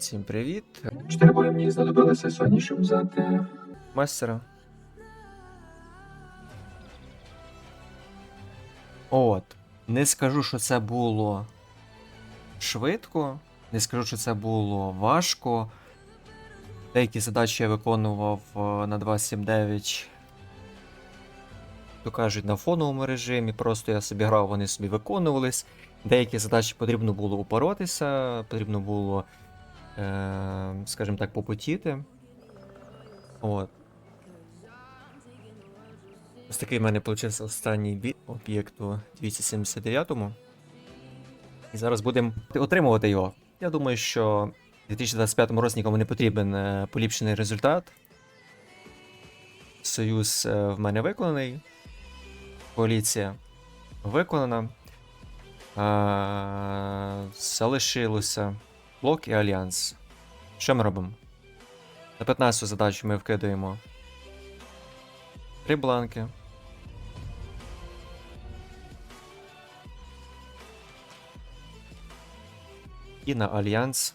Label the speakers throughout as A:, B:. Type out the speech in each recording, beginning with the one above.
A: Всім привіт,
B: Чотири бої мені знадобилося сьогодні, щоб взяти.
A: мастера. От. Не скажу, що це було швидко, не скажу, що це було важко. Деякі задачі я виконував е, на 2.7.9. То кажуть, на фоновому режимі, просто я собі грав, вони собі виконувались. Деякі задачі потрібно було упоротися, потрібно було, скажімо так, попотіти. От. Ось такий в мене вийшов останній бій об'єкту 279-му. І зараз будемо отримувати його. Я думаю, що в 2025 році нікому не потрібен е, поліпшений результат. Союз е, в мене виконаний. Коаліція виконана. А, залишилося блок і альянс. Що ми робимо? На 15 задачу ми вкидаємо три бланки. І на альянс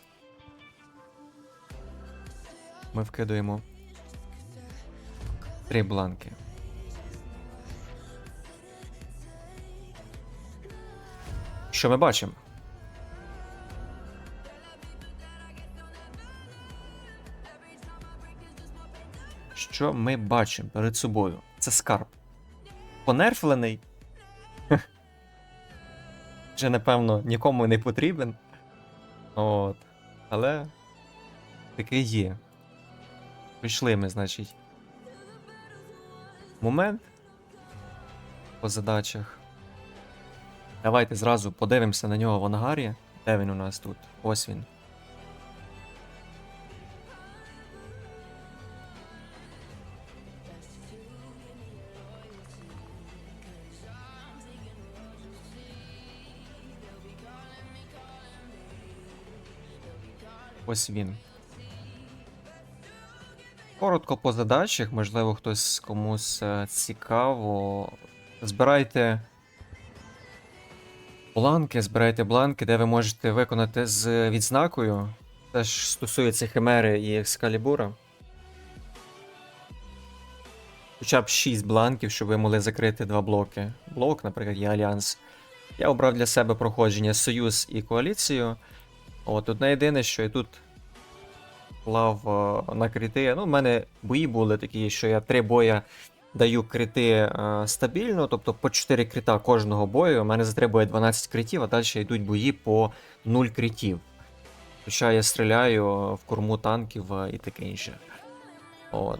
A: ми вкидаємо три бланки. Що ми бачимо? Що ми бачимо перед собою? Це скарб. Понерфлений. Вже, напевно, нікому не потрібен. От. Але такий є. Прийшли ми, значить. Момент по задачах. Давайте зразу подивимося на нього в ангарі. Де він у нас тут? Ось він. Ось він. Коротко по задачах, можливо, хтось комусь е, цікаво. Збирайте бланки, збирайте бланки, де ви можете виконати з відзнакою. Це ж стосується Химери і Екскалібура. Хоча б 6 бланків, щоб ви могли закрити два блоки. Блок, наприклад, і Альянс. Я обрав для себе проходження Союз і коаліцію. От одне єдине, що я тут клав е, на крити. Ну, в мене бої були такі, що я три боя даю крити е, стабільно, тобто по 4 крита кожного бою. У мене затребує 12 критів, а далі йдуть бої по 0 критів. Хоча я стріляю в корму танків е, і таке інше. От.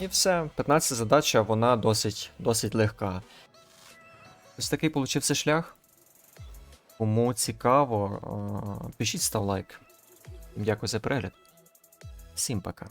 A: І все. 15 задача, вона досить, досить легка. Ось такий получився шлях. Кому цікаво, е, пишіть став лайк. Дякую за перегляд. Всім пока.